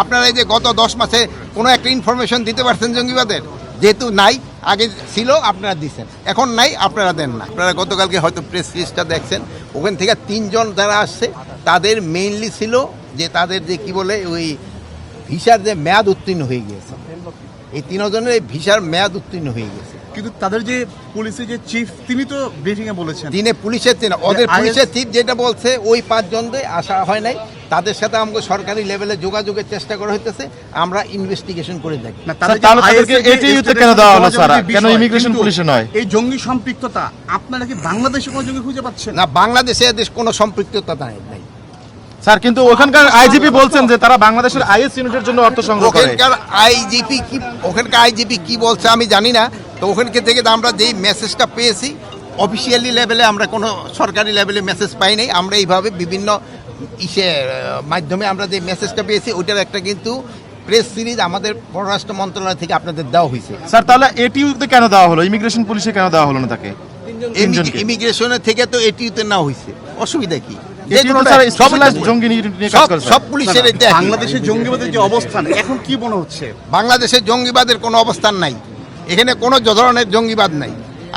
আপনারা এই যে গত দশ মাসে কোনো একটা ইনফরমেশন দিতে পারছেন জঙ্গিবাদের? যেহেতু নাই আগে ছিল আপনারা দিচ্ছেন এখন নাই আপনারা দেন না। আপনারা গতকালকে হয়তো প্রেস রিলিজটা দেখছেন। ওখান থেকে তিনজন যারা আসছে তাদের মেইনলি ছিল যে তাদের যে কি বলে ওই ভিসার যে মেয়াদ উত্তীর্ণ হয়ে গিয়েছে। এই তিনজনের এই ভিসার মেয়াদ উত্তীর্ণ হয়ে গেছে কিন্তু তাদের যে পুলিশের যে চিফ তিনি তো ব্রিফিং এ বলেছেন। দিনে পুলিশের ওদের পুলিশের চিফ যেটা বলছে ওই পাঁচজনদের আসা হয় নাই। তাদের সাথে আমাকে সরকারি লেভেলে যোগাযোগের চেষ্টা করা হইতেছে। আমরা ইনভেস্টিগেশন করে দেখি। কেন পুলিশে নয়? এই জঙ্গি সম্পৃক্ততা আপনারা কি বাংলাদেশে কোনো জঙ্গি খুঁজে পাচ্ছেন? না বাংলাদেশে এদের কোনো সম্পৃক্ততা নাই নাই স্যার কিন্তু ওখানকার আইজিপি বলছেন যে তারা বাংলাদেশের আইএস ইউনিটের জন্য অর্থ সংগ্রহ করে। ওখানকার আইজিপি কি ওখানকার আইজিপি কি বলছে আমি জানি না। তো ওখানকে থেকে আমরা যেই মেসেজটা পেয়েছি অফিসিয়ালি লেভেলে আমরা কোনো সরকারি লেভেলে মেসেজ পাই নাই। আমরা এইভাবে বিভিন্ন ইসে মাধ্যমে আমরা যে মেসেজটা পেয়েছি ওইটার একটা কিন্তু প্রেস সিরিজ আমাদের পররাষ্ট্র মন্ত্রণালয় থেকে আপনাদের দেওয়া হয়েছে। স্যার তাহলে এটিউতে কেন দেওয়া হলো? ইমিগ্রেশন পুলিশে কেন দেওয়া হলো না তাকে। ইমিগ্রেশনের থেকে তো এটিতে নেওয়া হয়েছে। অসুবিধা কি? জঙ্গিবাদের যে অবস্থান এখন মনে হচ্ছে? বাংলাদেশের জঙ্গিবাদের কোনো অবস্থান নাই। এখানে কোনো ধরনের জঙ্গিবাদ নাই।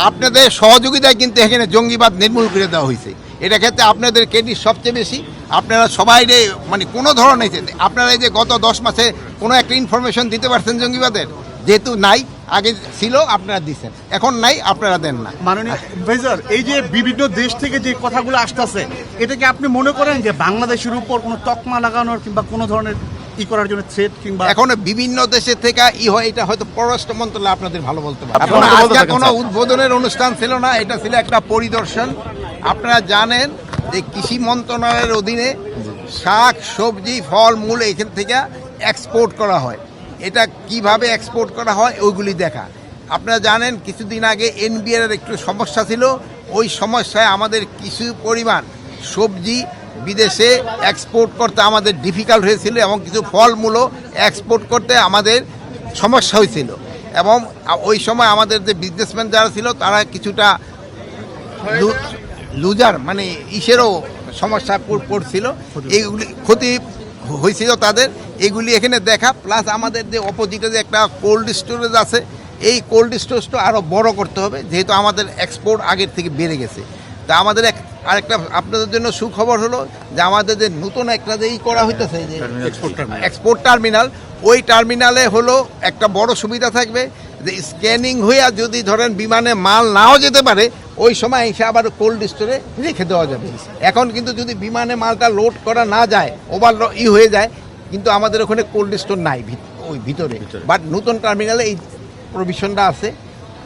আপনাদের সহযোগিতায় কিন্তু এখানে জঙ্গিবাদ নির্মূল করে দেওয়া হয়েছে। এটা ক্ষেত্রে আপনাদের ক্রেডিট সবচেয়ে বেশি। আপনারা সবাই রে মানে কোনো ধরনের আপনারা এই যে গত দশ মাসে কোনো একটা ইনফরমেশন দিতে পারছেন জঙ্গিবাদের? যেহেতু নাই আগে ছিল আপনারা দিচ্ছেন এখন নাই আপনারা দেন না। মাননীয় এই যে বিভিন্ন দেশ থেকে যে কথাগুলো আসতেছে এটা কি আপনি মনে করেন যে বাংলাদেশের উপর কোনো তকমা লাগানোর কিংবা কোনো ধরনের ই করার জন্য থ্রেট কিংবা এখন বিভিন্ন দেশের থেকে ই হয় এটা হয়তো পররাষ্ট্র মন্ত্রণালয় আপনাদের ভালো বলতে পারে। আজকে কোনো উদ্বোধনের অনুষ্ঠান ছিল না এটা ছিল একটা পরিদর্শন। আপনারা জানেন যে কৃষি মন্ত্রণালয়ের অধীনে শাক, সবজি, ফল, মূল এখান থেকে এক্সপোর্ট করা হয়। এটা কীভাবে এক্সপোর্ট করা হয়, ওইগুলি দেখা। আপনারা জানেন, কিছুদিন আগে এনবিআর একটু সমস্যা ছিল। ওই সমস্যায় আমাদের কিছু পরিমাণ সবজি বিদেশে এক্সপোর্ট করতে আমাদের ডিফিকাল্ট হয়েছিল এবং কিছু ফলমূলও এক্সপোর্ট করতে আমাদের সমস্যা হয়েছিল। এবং ওই সময় আমাদের যে বিজনেসম্যান যারা ছিল, তারা কিছুটা লুজার মানে ইসেরও সমস্যা পড়- পড়ছিল। এইগুলি ক্ষতি হয়েছিল তাদের। এগুলি এখানে দেখা প্লাস আমাদের যে অপোজিটে যে একটা কোল্ড স্টোরেজ আছে এই কোল্ড স্টোরেজটা আরও বড় করতে হবে যেহেতু আমাদের এক্সপোর্ট আগের থেকে বেড়ে গেছে। তা আমাদের এক আরেকটা আপনাদের জন্য সুখবর হলো যে আমাদের যে নতুন একটা যে ই করা হইতেছে যে এক্সপোর্ট টার্মিনাল ওই টার্মিনালে হলো একটা বড় সুবিধা থাকবে যে স্ক্যানিং হইয়া যদি ধরেন বিমানে মাল নাও যেতে পারে ওই সময় এসে আবার কোল্ড স্টোরে রেখে দেওয়া যাবে। এখন কিন্তু যদি বিমানে মালটা লোড করা না যায় ওভার ই হয়ে যায় কিন্তু আমাদের ওখানে কোল্ড স্টোর নাই ওই ভিতরে। বাট নতুন টার্মিনালে এই প্রভিশনটা আছে।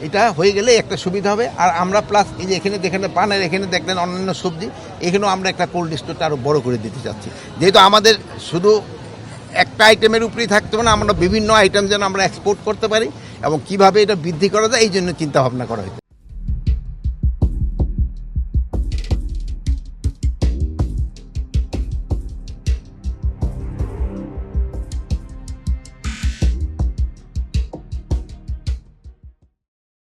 এটা হয়ে গেলে একটা সুবিধা হবে। আর আমরা প্লাস এই যে এখানে যেখানে পানের এখানে দেখলেন অন্যান্য সবজি এখানেও আমরা একটা কোল্ড স্টোরটা আরও বড় করে দিতে চাচ্ছি। যেহেতু আমাদের শুধু একটা আইটেমের উপরেই থাকতে হবে না আমরা বিভিন্ন আইটেম যেন আমরা এক্সপোর্ট করতে পারি এবং কীভাবে এটা বৃদ্ধি করা যায় এই জন্য চিন্তাভাবনা করা হয়েছে।